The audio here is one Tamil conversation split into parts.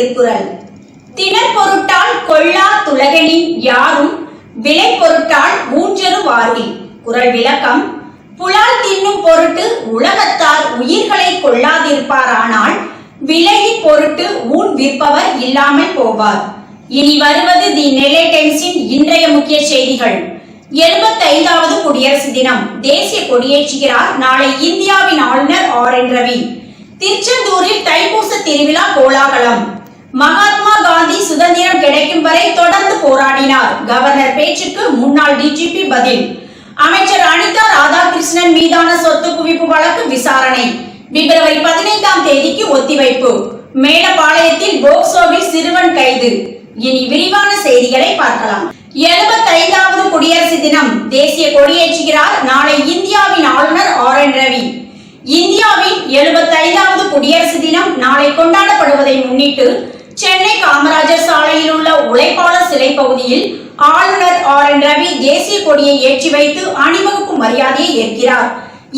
திருக்குறள். திணற் பொருட்டால் கொள்ளா துலகனின் யாரும் விலை பொருட்டால் மூன்றரு வாரில் குரல் விளக்கம் புலால் தின்னும் பொருட்டு உலகத்தார் உயிர்களை கொள்ளாதிருப்பாரானால் விலையின் பொருட்டு ஊன் விற்பவர் இல்லாமல் போவார். இனி வருவது தி நெல்லை டைம்ஸின் இன்றைய முக்கிய செய்திகள். எழுபத்தைந்தாவது குடியரசு தினம். தேசிய கொடியேற்றுகிறார் நாளை இந்தியாவின் ஆளுநர் ஆர் என் ரவி. திருச்செந்தூரில் தைப்பூச திருவிழா கோலாகலம். மகாத்மா காந்தி சுதந்திரம் கிடைக்கும் வரை தொடர்ந்து போராடினார். கவர்னர் பேச்சுக்கு முன்னாள் டிஜிபி பதில். அமைச்சர் அனிதா ராதாகிருஷ்ணன் மீதான சொத்து குவிப்பு வழக்கு விசாரணை. பிப்ரவரி பதினைந்தாம் தேதிக்கு ஒத்திவைப்பு. மேலப்பாளையத்தில் போக்சோவில் சிறுவன் கைது. இனி விரிவான செய்திகளை பார்க்கலாம். எழுபத்தைந்தாவது குடியரசு தினம். தேசிய கொடியேற்றுகிறார் நாளை இந்தியாவின் ஆளுநர் ஆர் என் ரவி. இந்தியாவின் எழுபத்தைந்தாவது குடியரசு தினம் நாளை கொண்டாடப்படுவதை முன்னிட்டு சென்னை காமராஜர் சாலையில் உள்ள உழைப்பாளர் சிலை பகுதியில் ஆளுநர் ஆர் என் ரவி தேசிய கொடியை ஏற்றி வைத்து அணிவகுப்பு மரியாதையை ஏற்கிறார்.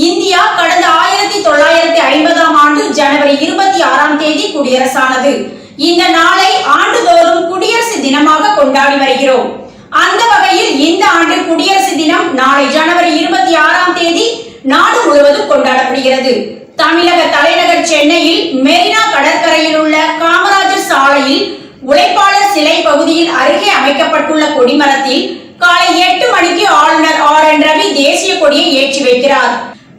இந்தியா கடந்த ஆயிரத்தி தொள்ளாயிரத்தி ஐம்பதாம் ஆண்டு ஜனவரி இருபத்தி ஆறாம் தேதி குடியரசானது. இந்த நாளை ஆண்டுதோறும் குடியரசு தினமாக கொண்டாடி வருகிறோம். அந்த வகையில் இந்த ஆண்டு குடியரசு தினம் நாளை ஜனவரி இருபத்தி ஆறாம் தேதி நாடு முழுவதும் கொண்டாடப்படுகிறது. தமிழக தலைநகர் சென்னையில் மெரினா கடற்கரையில் உள்ள காமராஜர் சாலையில் உழைப்பாளர் சிலை பகுதியில் அருகே அமைக்கப்பட்டுள்ள கொடிமரத்தில் காலை எட்டு மணிக்கு ஆளுநர் ஆர் என் ரவி தேசிய கொடியை ஏற்றி வைக்கிறார்.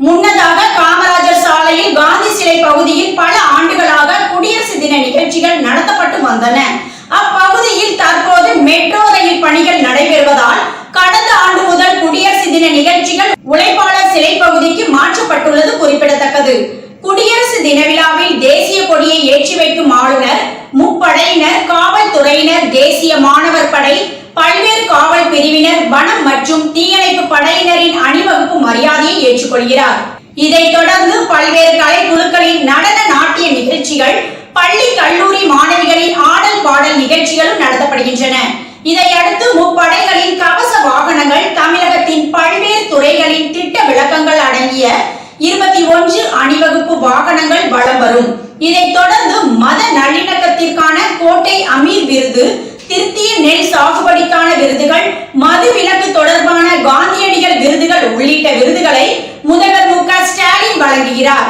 முன்னதாக காமராஜர் சாலையில் காந்தி சிலை பகுதியில் பல ஆண்டுகளாக குடியரசு தின நிகழ்ச்சிகள் நடத்தப்பட்டு வந்தன. அப்பகுதியில் தற்போது மெட்ரோ ரயில் பணிகள் நடைபெறுவதால் கடந்த ஆண்டு முதல் குடியரசு தின நிகழ்ச்சிகள் உழைப்பாளர் சிலை பகுதிக்கு மாற்றப்பட்டுள்ளது குறிப்பிடத்தக்கது. குடியரசு தின விழாவில் தேசிய கொடியை ஏற்றி வைக்கும் ஆளுநர் முப்படையினர் காவல்துறையினர் தேசிய மாணவர் படை பல்வேறு காவல் பிரிவினர் வனம் மற்றும் தீயணைப்பு படையினரின் அணிவகுப்பு மரியாதையை ஏற்றுக்கொள்கிறார். இதைத் தொடர்ந்து பல்வேறு கலைக்குழுக்களின் நடன நாட்டிய நிகழ்ச்சிகள் பள்ளி கல்லூரி மாணவிகளின் ஆடல் பாடல் நிகழ்ச்சிகளும் நடத்தப்படுகின்றன. இதையடுத்து முப்படைகளின் கவச வாகனங்கள் தமிழகத்தின் பல்வேறு துறைகளின் திட்ட விளக்கங்கள் அடங்கிய இருபத்தி ஒன்று அணிவகுப்பு வாகனங்கள் வலம் வரும். இதைத் தொடர்ந்து மத நல்லிணக்கத்திற்கான கோட்டை அமீர் விருது திருத்திய நெல் சாகுபடிக்கான விருதுகள் மது விலக்கு தொடர்பான காந்தியடிகள் விருதுகள் உள்ளிட்ட விருதுகளை முதல்வர் மு க ஸ்டாலின் வழங்குகிறார்.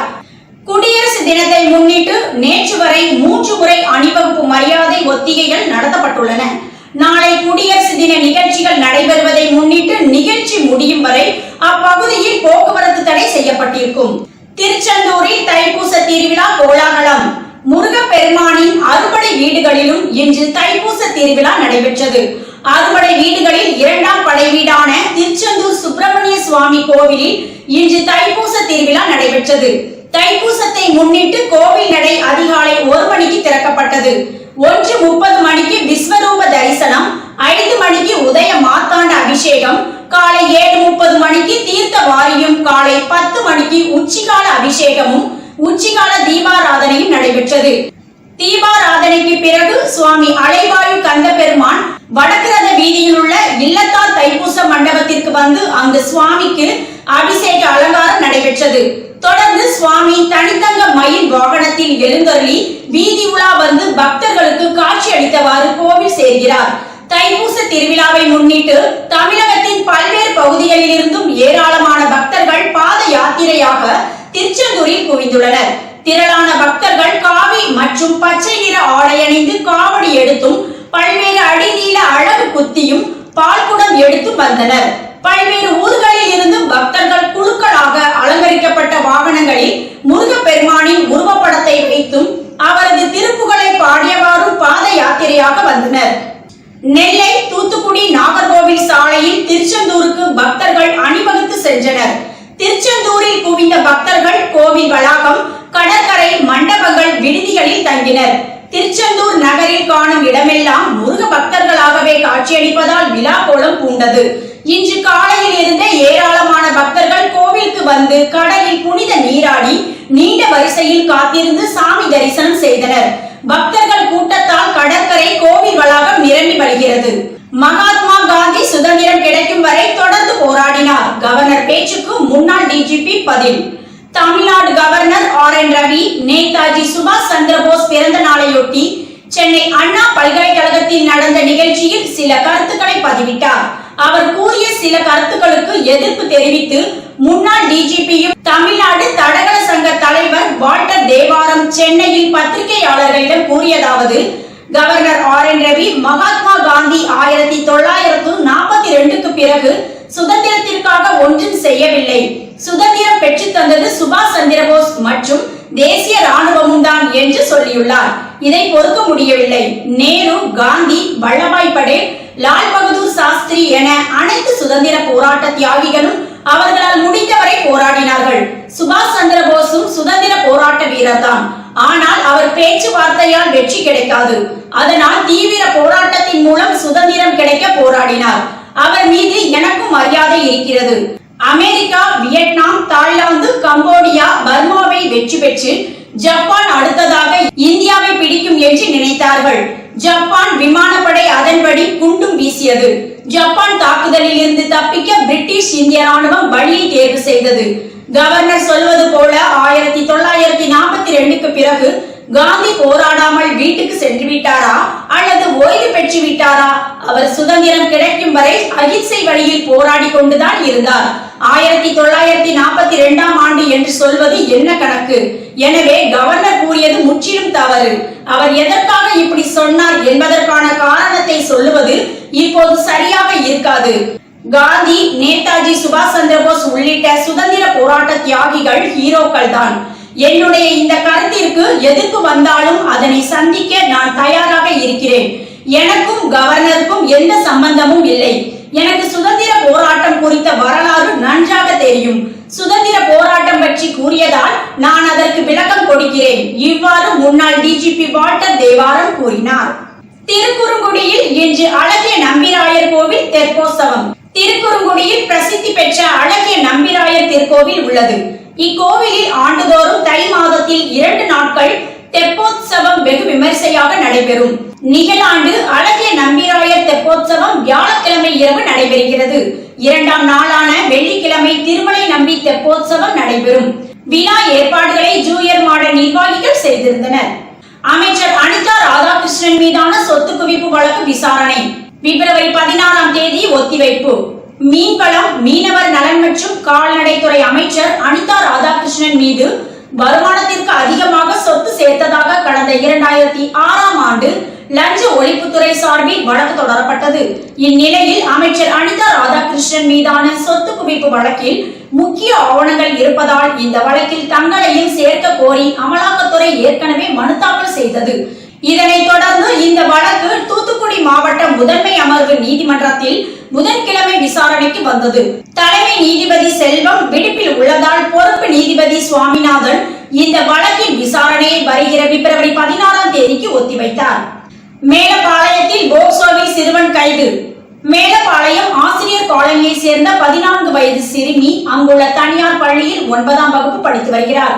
குடியரசு தினத்தை முன்னிட்டு நேற்று வரை மூன்று முறை அணிவகுப்பு மரியாதை ஒத்திகைகள் நடத்தப்பட்டுள்ளன. நாளை குடியரசு தின நிகழ்ச்சிகள் நடைபெறுவதை முன்னிட்டு நிகழ்ச்சி முடியும் வரை அப்பகுதியில் போக்குவரத்து தடை செய்யப்பட்டிருக்கும். திருச்செந்தூரில் தைப்பூச திருவிழா கோலாகலம். முருகப்பெருமானின் அறுபடை வீடுகளிலும் இன்று தைப்பூச திருவிழா நடைபெற்றது. அறுபடை வீடுகளில் இரண்டாம் படை வீடான திருச்செந்தூர் சுப்பிரமணிய சுவாமி கோவிலில் இன்று தைப்பூச திருவிழா நடைபெற்றது. தைப்பூசத்தை முன்னிட்டு கோவில் நடை அதிகாலை ஒரு மணிக்கு திறக்கப்பட்டது. ஒன்று முப்பது மணிக்கு விஸ்வரூப தரிசனம் ஐந்து மணிக்கு உதய மாத்தாண்ட அபிஷேகம் காலை ஏழு முப்பது மணிக்கு தீர்த்த வாரியும் காலை பத்து மணிக்கு உச்சிகால அபிஷேகமும் உச்சிகால தீபாராதனையும் நடைபெற்றது. தீபாராதனைக்கு பிறகு சுவாமி அலைவாயு கந்த பெருமான் வடக்கிரத வீதியில் உள்ள இல்லத்தார் தைப்பூச மண்டபத்திற்கு வந்து அங்கு சுவாமிக்கு அபிஷேக அலங்காரம் நடைபெற்றது. தொடர்ந்து சுவாமி தனித்தங்க மயில் வாகனத்தில் எழுந்தருளி வீதி உலா வந்து பக்தர்களுக்கு காட்சி அளித்தவாறு கோவில் சேர்கிறார். தைப்பூச திருவிழாவை முன்னிட்டு தமிழகத்தின் பல்வேறு பகுதிகளில் இருந்தும் ஏராளமான பக்தர்கள் பாத யாத்திரையாக திருச்செந்தூரில் குவிந்துள்ளனர். திரளான பக்தர்கள் காவி மற்றும் பச்சை நிற ஆடை அணிந்து காவடி எடுத்தும் பல்வேறு அடிநீள அழகு குத்தியும் பால்குடம் எடுத்தும் வந்தனர். பல்வேறு ஊர்களில் இருந்து பக்தர்கள் குழுக்களாக அலங்கரிக்கப்பட்ட வாகனங்களில் முருகப்பெருமானின் உருவப்படத்தை வைத்தும் அவரது திருப்புகளை பாடியவாறும் பாத யாத்திரையாக வந்தனர். நெல்லை தூத்துக்குடி நாகர்கோவில் சாலையில் திருச்செந்தூருக்கு பக்தர்கள் அணிவகுத்து சென்றனர். திருச்செந்தூரில் குவிந்த பக்தர்கள் கோவில் வளாகம் கடற்கரை மண்டபங்கள் விடுதிகளில் தங்கினர். திருச்செந்தூர் நகரில் காணும் இடமெல்லாம் முருக பக்தர்களாகவே காட்சியளிப்பதால் விழா கோலம் பூண்டது. இன்று காலையில் இருந்த ஏராளமான பக்தர்கள் கோவிலுக்கு வந்து கடலில் புனித நீராடி நீண்ட வரிசையில் காத்திருந்து சாமி தரிசனம் செய்தனர். பக்தர்கள் கூட்டத்தால் கடற்கரை கோவில் வளாகம் நிரம்பி வழிகிறது. மகாத்மா காந்தி சுதந்திரம் கிடைக்கும் வரை தொடர்ந்து போராடினார். கவர்னர் பேச்சுக்கு முன்னாள் டிஜிபி பதில். Tamil Nadu governor R N Ravi Netaji சுபாஷ் சந்திரபோஸ் பிறந்த நாளையொட்டி சென்னை அண்ணா பல்கலைக்கழகத்தில் நடந்த நிகழ்ச்சியில் சில கருத்துக்களை பதிவிட்டார். அவர் கூறிய சில கருத்துக்களுக்கு எதிர்ப்பு தெரிவித்து முன்னாள் டிஜிபியும் தமிழ்நாடு தடகள சங்க தலைவர் வால்டர் தேவாரம் சென்னையில் பத்திரிகையாளர்களிடம் கூறியதாவது governor R N Ravi Mahatma Gandhi ஆயிரத்தி தொள்ளாயிரத்து நாற்பத்தி ரெண்டுக்கு பிறகு சுதந்திரத்திற்காக ஒன்றும் செய்யவில்லை. சுதந்திரம் பெற்று தந்தது சுபாஷ் சந்திரபோஸ் மற்றும் தேசிய ராணுவமும் தான் என்று சொல்லியுள்ளார். இதை பொறுக்க முடியவில்லை. நேரு காந்தி வல்லபாய் படேல் லால் பகதூர் சாஸ்திரி என அனைத்து சுதந்திர போராட்ட தியாகிகளும் அவர்களால் முடிந்தவரை போராடினார்கள். சுபாஷ் சந்திர போஸும் சுதந்திர போராட்ட வீரர்தான். ஆனால் அவர் பேச்சுவார்த்தையால் வெற்றி கிடைக்காது. அதனால் தீவிர போராட்டத்தின் மூலம் சுதந்திரம் கிடைக்க போராடினார். அவர் மீது எனக்கும் மரியாதை இருக்கிறது. அமெரிக்கா வியட்நாம் தாய்லாந்து கம்போடியா பர்மாவை வெற்றி பெற்று ஜப்பான் அடுத்ததாக இந்தியாவை பிடிக்கும் என்று நினைத்தார்கள். ஜப்பான் விமானப்படை அதன்படி குண்டும் வீசியது. ஜப்பான் தாக்குதலில் இருந்து தப்பிக்க பிரிட்டிஷ் இந்திய ராணுவம் வழியை தேர்வு செய்தது. கவர்னர் சொல்வது போல ஆயிரத்தி தொள்ளாயிரத்தி நாற்பத்தி ரெண்டுக்கு பிறகு காந்தி போராடாமல் வீட்டுக்கு சென்று விட்டாரா? அல்லது ஓய்வு பெற்று விட்டாரா? அவர் சுதந்திரம் கிடைக்கும் வரை அகிம்சை வழியில் போராடி கொண்டுதான் இருந்தார். ஆயிரத்தி தொள்ளாயிரத்தி நாற்பத்தி இரண்டாம் ஆண்டு என்று சொல்வது என்ன கணக்கு? எனவே கவர்னர் கூறியது முற்றிலும் தவறு. அவர் எதற்காக இப்படி சொன்னார் என்பதற்கான காரணத்தை சொல்லுவது இப்போது சரியாக இருக்காது. காந்தி நேதாஜி சுபாஷ் சந்திரபோஸ் உள்ளிட்ட சுதந்திர போராட்ட தியாகிகள் ஹீரோக்கள் தான். என்னுடைய இந்த கருத்திற்கு எதிர்ப்பு வந்தாலும் அதனை சந்திக்க நான் தயாராக இருக்கிறேன். எனக்கும் கவர்னருக்கும் எந்த சம்பந்தமும் இல்லை. எனக்கு சுதந்திர போராட்டம் குறித்த வரலாறு நன்றாக தெரியும். சுதந்திர போராட்டம் பற்றி கூறியதால் நான் அதற்கு விளக்கம் கொடுக்கிறேன். இவ்வாறு முன்னாள் டிஜிபி வால்டர் தேவாரம் கூறினார். திருக்குறுங்குடியில் இன்று அழகிய நம்பிராயர் கோவில் தெற்போற்சவம் திருக்குறுங்குடியில் பிரசித்தி பெற்ற அழகிய நம்பிராயர் திருக்கோவில் உள்ளது. இக்கோவிலில் ஆண்டுதோறும் தை மாதத்தில் இரண்டு நாட்கள் தெப்போத்சவம் வெகு விமரிசையாக நடைபெறும். நிகழாண்டு அழகிய இரவு நடைபெறுகிறது. இரண்டாம் நாளான வெள்ளிக்கிழமை திருமலை நம்பி தெப்போத்சவம் நடைபெறும். விழா ஏற்பாடுகளை ஜூனியர் மாட நிர்வாகிகள் செய்திருந்தனர். அமைச்சர் அனிதா ராதாகிருஷ்ணன் மீதான சொத்து குவிப்பு வழக்கு விசாரணை. பிப்ரவரி பதினாறாம் தேதி ஒத்திவைப்பு. மீன்வளம் மீனவர் நலன் மற்றும் கால்நடைத்துறை அமைச்சர் அனிதா ராதாகிருஷ்ணன் மீது வருமானத்திற்கு அதிகமாக சொத்து சேர்த்ததாக கடந்த இரண்டாயிரத்தி ஆறாம் ஆண்டு லஞ்ச ஒழிப்புத்துறை சார்பில் வழக்கு தொடரப்பட்டது. இந்நிலையில் அமைச்சர் அனிதா ராதாகிருஷ்ணன் மீதான சொத்து குவிப்பு வழக்கில் முக்கிய ஆவணங்கள் இருப்பதால் இந்த வழக்கில் தங்களையும் சேர்க்க கோரி அமலாக்கத்துறை ஏற்கனவே மனு தாக்கல் செய்தது. இதனைத் தொடர்ந்து இந்த வழக்கு தூத்துக்குடி மாவட்ட முதன்மை அமர்வு நீதிமன்றத்தில் புதன்கிழமை விசாரணைக்கு வந்தது. தலைமை நீதிபதி செல்வம் விடுப்பில் உள்ளதால் பொறுப்பு நீதிபதி சுவாமிநாதன் இந்த வழக்கின் விசாரணையை வருகிற பிப்ரவரி பதினாறாம் தேதிக்கு ஒத்திவைத்தார். மேலப்பாளையத்தில் போக்சோவில் சிறுவன் கைது. மேலப்பாளையம் ஆசிரியர் காலனியை சேர்ந்த பதினான்கு வயது சிறுமி அங்குள்ள தனியார் பள்ளியில் ஒன்பதாம் வகுப்பு படித்து வருகிறார்.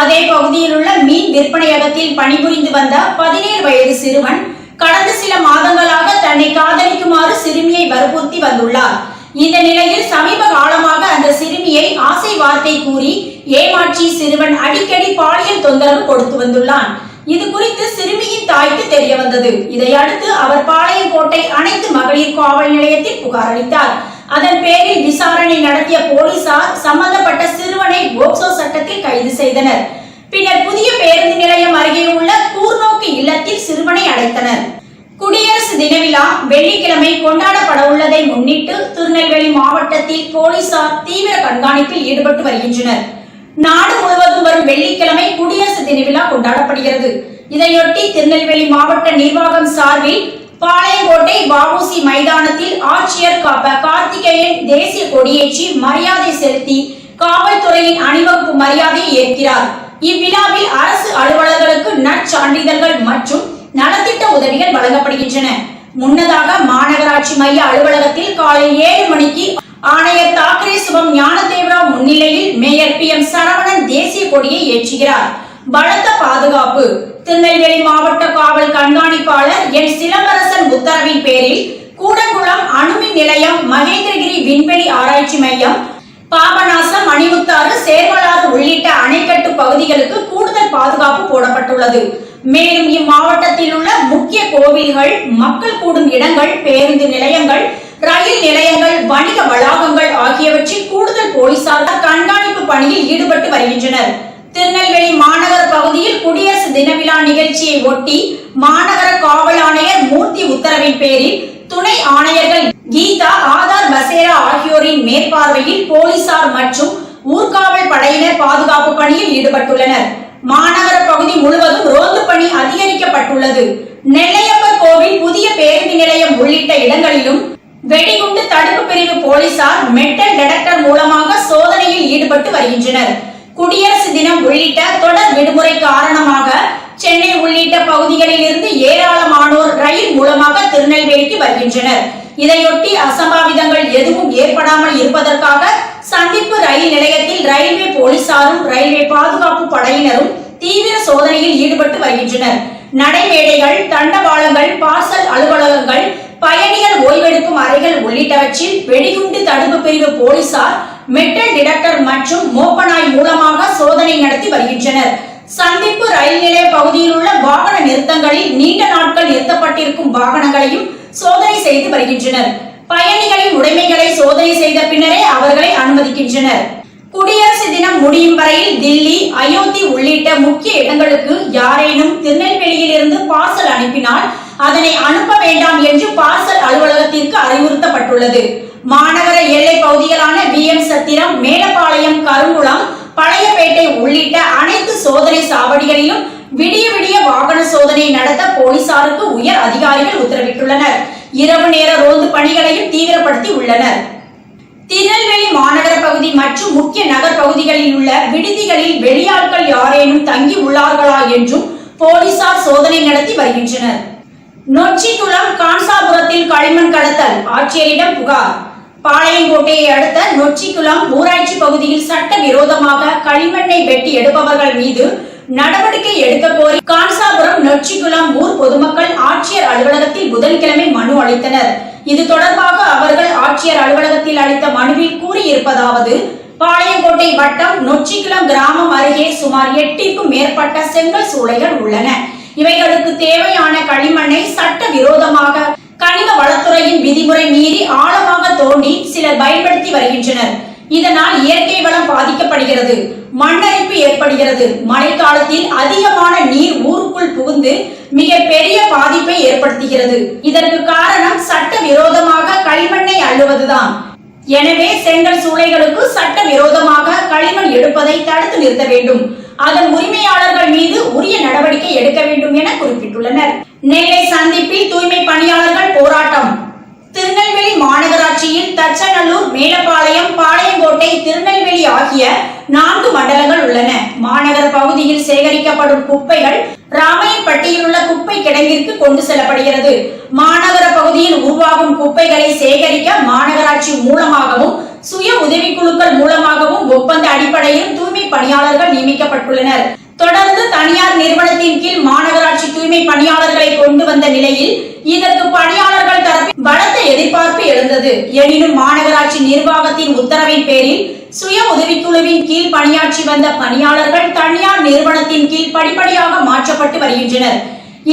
அதே பகுதியில் உள்ள மீன் விற்பனையகத்தில் பணிபுரிந்து வந்த பதினேழு வயது சிறுவன் கடந்த சில மாதங்களாக தன்னை காதலிக்குமாறு சிறுமியை வற்புறுத்தி வந்துள்ளார். இந்த நிலையில் சமீப காலமாக அந்த சிறுமியை ஆசை வார்த்தை கூறி ஏமாற்றி சிறுவன் அடிக்கடி பாலியல் தொந்தரவு கொடுத்து வந்துள்ளான். இது குறித்து சிறுமியின் தாய்க்கு தெரிய வந்தது. இதையடுத்து அவர் பாளையங்கோட்டை அனைத்து மகளிர் காவல் நிலையத்தில் புகார் அளித்தார். அதன் பேரில் விசாரணை நடத்திய போலீசார் சம்பந்தப்பட்ட சிறுவனை போக்சோ சட்டத்தில் கைது செய்தனர். பின்னர் புதிய பேருந்து நிலையம் அருகே உள்ள கூர்நோக்கு இல்லத்தில் சிறுவனை அடைத்தனர். குடியரசு தின விழா வெள்ளிக்கிழமை கொண்டாடப்பட உள்ளதை முன்னிட்டு திருநெல்வேலி மாவட்டத்தில் போலீசார் தீவிர கண்காணிப்பில் ஈடுபட்டு வருகின்றனர். நாடு முழுவதும் வரும் வெள்ளிக்கிழமை குடியரசு தின விழா கொண்டாடப்படுகிறது. இதையொட்டி திருநெல்வேலி மாவட்ட நிர்வாகம் சார்பில் பாளையங்கோட்டை வாவுசி மைதானத்தில் ஆட்சியர் கார்த்திகேயன் தேசிய கொடியேற்றி மரியாதை செலுத்தி காவல்துறையின் அணிவகுப்பு மரியாதையை ஏற்கிறார். இவ்விழாவில் அரசு அலுவலர்களுக்கு நற்சான்றிதழ்கள் மற்றும் நலத்திட்ட உதவிகள் வழங்கப்படுகின்றன. முன்னதாக மாநகராட்சி மைய அலுவலகத்தில் காலை ஏழு மணிக்கு ஆணையர் தாக்கரே சுபம் ஞானதேவரா முன்னிலையில் மேயர் பி எம் சரவணன் தேசிய கொடியை ஏற்றுகிறார். பலத்த பாதுகாப்பு. திருநெல்வேலி மாவட்ட காவல் கண்காணிப்பாளர் என் சிலம்பரசன் உத்தரவின் பேரில் கூடங்குளம் அணுமின் நிலையம் மகேந்திரகிரி விண்வெளி ஆராய்ச்சி மையம் பாபநாசம் மணிமுத்தாறு சேர்வலாறு உள்ளிட்ட அணைக்கட்டு பகுதிகளுக்கு கூடுதல் பாதுகாப்பு போடப்பட்டுள்ளது. மேலும் இம்மாவட்டத்தில் உள்ள முக்கிய கோவில்கள் மக்கள் கூடும் இடங்கள் பேருந்து நிலையங்கள் ரயில் நிலையங்கள் வணிக வளாகங்கள் ஆகியவற்றில் கூடுதல் போலீசார் கண்காணிப்பு பணியில் ஈடுபட்டு வருகின்றனர். திருநெல்வேலி மாநகர பகுதியில் குடியரசு தின விழா நிகழ்ச்சியை ஒட்டி மாநகர காவல் ஆணையர் மூர்த்தி உத்தரவின் பேரில் துணை ஆணையர்கள் கீதா ஆதார் பசேரா ஆகியோரின் மேற்பார்வையில் போலீசார் மற்றும் ஊர்காவல் படையினர் பாதுகாப்பு பணியில் ஈடுபட்டுள்ளனர். மாநகர பகுதி முழுவதும் ரோந்து பணி அதிகரிக்கப்பட்டுள்ளது. நெல்லையப்பர் கோவில் புதிய பேருந்து நிலையம் உள்ளிட்ட இடங்களிலும் வெடிகுண்டு தடுப்பு பிரிவு போலீசார் மெட்டல் டிடெக்டர் மூலமாக சோதனையில் ஈடுபட்டு வருகின்றனர். குடியரசு தினம் உள்ளிட்ட தொடர் விடுமுறை காரணமாக சென்னை உள்ளிட்ட பகுதிகளில் இருந்து ஏராளமானோர் ரயில் மூலமாக திருநெல்வேலிக்கு வருகின்றனர். இதையொட்டி அசம்பாவிதங்கள் எதுவும் ஏற்படாமல் இருப்பதற்காக சந்திப்பு ரயில் நிலையத்தில் ரயில்வே போலீசாரும் ரயில்வே பாதுகாப்பு படையினரும் தீவிர சோதனையில் ஈடுபட்டு வருகின்றனர். நடைமேடைகள் தண்டவாளங்கள் பார்சல் அலுவலகங்கள் பயணிகள் ஓய்வெடுக்கும் அறைகள் உள்ளிட்டவற்றில் வெடிகுண்டு தடுப்பு பிரிவு போலீசார் மெட்டல் டிடெக்டர் மற்றும் மோப்பனாய் மூலமாக சோதனை நடத்தி வருகின்றனர். சந்திப்பு ரயில் நிலைய பகுதியில் உள்ள வாகன நிறுத்தங்களில் நீண்ட நாட்கள் நிறுத்தப்பட்டிருக்கும் வாகனங்களையும் சோதனை செய்து வருகின்றனர். பயணிகளின் உடைமைகளை சோதனை செய்த பின்னரே அவர்களை அனுமதிக்கின்றனர். குடியரசு தினம் முடியும் வரையில் தில்லி அயோத்தி உள்ளிட்ட முக்கிய இடங்களுக்கு யாரேனும் திருநெல்வேலியில் இருந்து பார்சல் அனுப்பினால் அதனை அனுப்ப வேண்டாம் என்று பார்சல் அலுவலகத்திற்கு அறிவுறுத்தப்பட்டுள்ளது. மாநகர எல்லை பகுதிகளான வி எம் சத்திரம் மேலப்பாளையம் கருங்குளம் பழையப்பேட்டை உள்ளிட்ட அனைத்து சோதனை சாவடிகளிலும் விடிய விடிய வாகன சோதனை நடத்த போலீசாருக்கு உயர் அதிகாரிகள் உத்தரவிட்டுள்ளனர். இரவு நேர ரோந்து பணிகளையும் தீவிரப்படுத்தி உள்ளனர் திருநெல்வேலி மாநகர பகுதி மற்றும் முக்கிய நகர் பகுதிகளில் உள்ள விடுதிகளில் வெளியாட்கள் யாரேனும் தங்கி உள்ளார்களா என்றும் போலீசார் சோதனை நடத்தி வருகின்றனர். நொச்சிக்குளம் கான்சாபுரத்தில் களிமண் கடத்தல் ஆட்சியரிடம் புகார். பாளையங்கோட்டையை அடுத்த நொச்சிக்குளம் ஊராட்சி பகுதியில் சட்ட விரோதமாக களிமண்ணை வெட்டி எடுப்பவர்கள் மீது நடவடிக்கை எடுக்க கோரி கான்சாபுரம் நொச்சிக்குளம் ஊர் பொதுமக்கள் ஆட்சியர் அலுவலகத்தில் புதன்கிழமை மனு அளித்தனர். இது தொடர்பாக அவர்கள் ஆட்சியர் அலுவலகத்தில் அளித்த மனுவில் கூறியிருப்பதாவது பாளையங்கோட்டை வட்டம் நொச்சிக்குளம் கிராமம் அருகே சுமார் எட்டிற்கும் மேற்பட்ட செங்கல் சூளைகள் உள்ளன. இவைகளுக்கு தேவையான களிமண்ணை சட்ட விரோதமாக கனிம வளத்துறையின் விதிமுறை மீறி ஆழமாக தோண்டி சிலர் பயன்படுத்தி வருகின்றனர். இதனால் இயற்கை வளம் பாதிக்கப்படுகிறது. மண்ணரிப்பு ஏற்படுகிறது. மழைக்காலத்தில் அதிகமான நீர் ஊருக்குள் புகுந்து மிக பெரிய பாதிப்பை ஏற்படுத்துகிறது. இதற்கு காரணம் சட்ட விரோதமாக களிமண்ணை அள்ளுவதுதான். எனவே செங்கல் சூளைகளுக்கு சட்ட விரோதமாக களிமண் எடுப்பதை தடுத்து நிறுத்த வேண்டும். அதன் உரிமையாளர்கள் மீது உரிய நடவடிக்கை எடுக்க வேண்டும் என குறிப்பிட்டுள்ளனர். நெல்லை சந்திப்பில் தூய்மை பணியாளர்கள் போராட்டம். திருநெல்வேலி மாநகராட்சியில் தச்சநல்லூர் மேலப்பாளையம் பாளையங்கோட்டை திருநெல்வேலி ஆகிய நான்கு மண்டலங்கள் உள்ளன. மாநகர பகுதியில் சேகரிக்கப்படும் குப்பைகள் ராமையன்பட்டியில் உள்ள குப்பை கிடங்கிற்கு கொண்டு செல்லப்படுகிறது. மாநகர பகுதியில் உருவாகும் குப்பைகளை சேகரிக்க மாநகராட்சி மூலமாகவும் சுய உதவிக்குழுக்கள் மூலமாகவும் ஒப்பந்த அடிப்படையில் தூய்மை பணியாளர்கள் நியமிக்கப்பட்டுள்ளனர். தொடர்ந்து தனியார் நிறுவனத்தின் கீழ் மாநகராட்சி தூய்மை பணியாளர்களை கொண்டு வந்த நிலையில் இதற்கு பணியாளர்கள் தரப்பில் எதிர்பார்ப்பு எழுந்தது. எனினும் மாநகராட்சி நிர்வாகத்தின் உத்தரவின் பேரில் சுய உதவிக்குழுவின் கீழ் பணியாற்றி வந்த பணியாளர்கள் தனியார் நிறுவனத்தின் கீழ் படிப்படியாக மாற்றப்பட்டு வருகின்றனர்.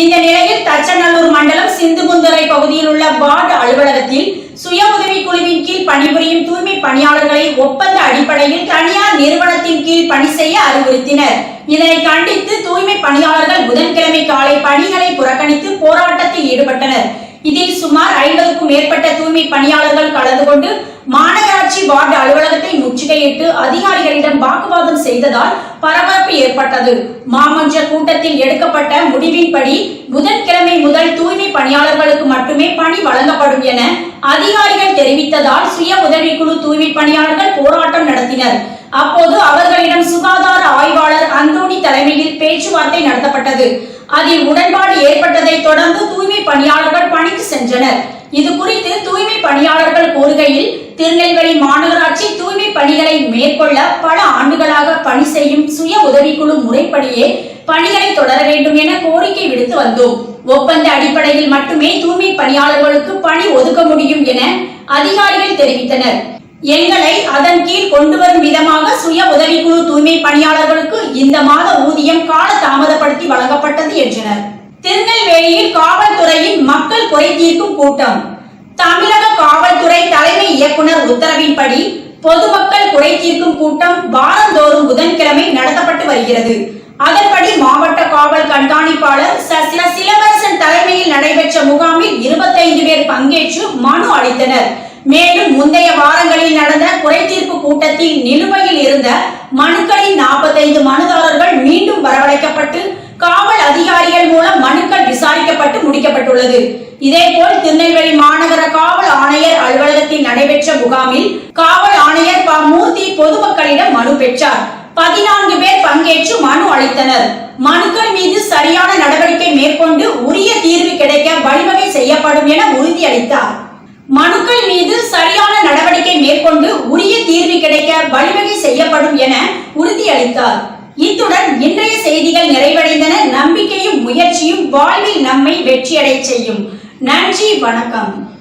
இந்த நிலையில் தச்சநல்லூர் மண்டலம் சிந்துமுந்தரை பகுதியில் உள்ள வார்டு அலுவலகத்தில் சுய உதவிக்குழுவின் கீழ் பணிபுரியும் தூய்மை பணியாளர்களை ஒப்பந்த அடிப்படையில் தனியார் நிறுவனத்தின் கீழ் பணி செய்ய அறிவுறுத்தினர். இதனை கண்டித்து தூய்மை பணியாளர்கள் புதன்கிழமை காலை பணிகளை புறக்கணித்து போராட்டத்தில் ஈடுபட்டனர். இதில் சுமார் ஐம்பதுக்கும் மேற்பட்ட தூய்மை பணியாளர்கள் கலந்து கொண்டு மாநகராட்சி வார்டு அலுவலகத்தை முற்றுகையிட்டு அதிகாரிகளிடம் வாக்குவாதம் செய்ததால் பரபரப்பு ஏற்பட்டது. மாமன்ற கூட்டத்தில் எடுக்கப்பட்ட முடிவின்படி புதன்கிழமை முதல் தூய்மை பணியாளர்களுக்கு மட்டுமே பணி வழங்கப்படும் என அதிகாரிகள் தெரிவித்ததால் சுய உதவிக்குழு தூய்மை பணியாளர்கள் போராட்டம் நடத்தினர். அப்போது அவர்களிடம் சுகாதார ஆய்வாளர் அந்தோணி தலைமையில் பேச்சுவார்த்தை நடத்தப்பட்டது. அதில் உடன்பாடு ஏற்பட்டதை தொடர்ந்து தூய்மை பணியாளர்கள் பணிக்கு சென்றனர். இது குறித்து தூய்மை பணியாளர்கள் கூறுகையில் திருநெல்வேலி மாநகராட்சி தூய்மை பணிகளை மேற்கொள்ள பல ஆண்டுகளாக பணி செய்யும் சுய உதவிக்குழு முறைப்படியே பணிகளை தொடர வேண்டும் என கோரிக்கை விடுத்து வந்தோம். ஒப்பந்த அடிப்படையில் மட்டுமே தூய்மை பணியாளர்களுக்கு பணி ஒதுக்க முடியும் என அதிகாரிகள் தெரிவித்தனர். எங்களை அதன் கீழ் கொண்டு வரும் விதமாக சுய உதவிக்குழு தூய்மை பணியாளர்களுக்கு இந்த மாத ஊதியம் கால தாமதப்படுத்தி வழங்கப்பட்டது என்றனர். திருநெல்வேலியில் காவல்துறையின் மக்கள் குறை தீர்க்கும் கூட்டம். தமிழக காவல்துறை தலைமை இயக்குனர் உத்தரவின்படி பொதுமக்கள் குறை தீர்க்கும் கூட்டம் வாரந்தோறும் புதன்கிழமை நடத்தப்பட்டு வருகிறது. அதன்படி மாவட்ட காவல் கண்காணிப்பாளர் சசில சிலவரசன் தலைமையில் நடைபெற்ற முகாமில் இருபத்தைந்து பேர் பங்கேற்று மனு அளித்தனர். மேலும் முந்தைய வாரங்களில் நடந்த குறைதீர்ப்பு கூட்டத்தில் நிலுவையில் இருந்த மனுக்களின் நாற்பத்தைந்து மனுதாரர்கள் மீண்டும் வரவழைக்கப்பட்டு காவல் அதிகாரிகள் மூலம் மனுக்கள் விசாரிக்கப்பட்டு முடிக்கப்பட்டுள்ளது. இதேபோல் திருநெல்வேலி மாநகர காவல் ஆணையர் அலுவலகத்தில் நடைபெற்ற முகாமில் காவல் ஆணையர் ப. மூர்த்தி பொதுமக்களிடம் மனு பெற்றார். பதினான்கு பேர் பங்கேற்று மனு அளித்தனர். மனுக்கள் மீது சரியான நடவடிக்கை மேற்கொண்டு உரிய தீர்வு கிடைக்க வழிவகை செய்யப்படும் என உறுதியளித்தார். மனுக்கள் மீது சரியான நடவடிக்கை மேற்கொண்டு உரிய தீர்வு கிடைக்க வழிவகை செய்யப்படும் என உறுதியளித்தார். இத்துடன் இன்றைய செய்திகள் நிறைவடைந்தன. நம்பிக்கையும் முயற்சியும் வாழ்வில் நம்மை வெற்றியடை செய்யும். நன்றி வணக்கம்.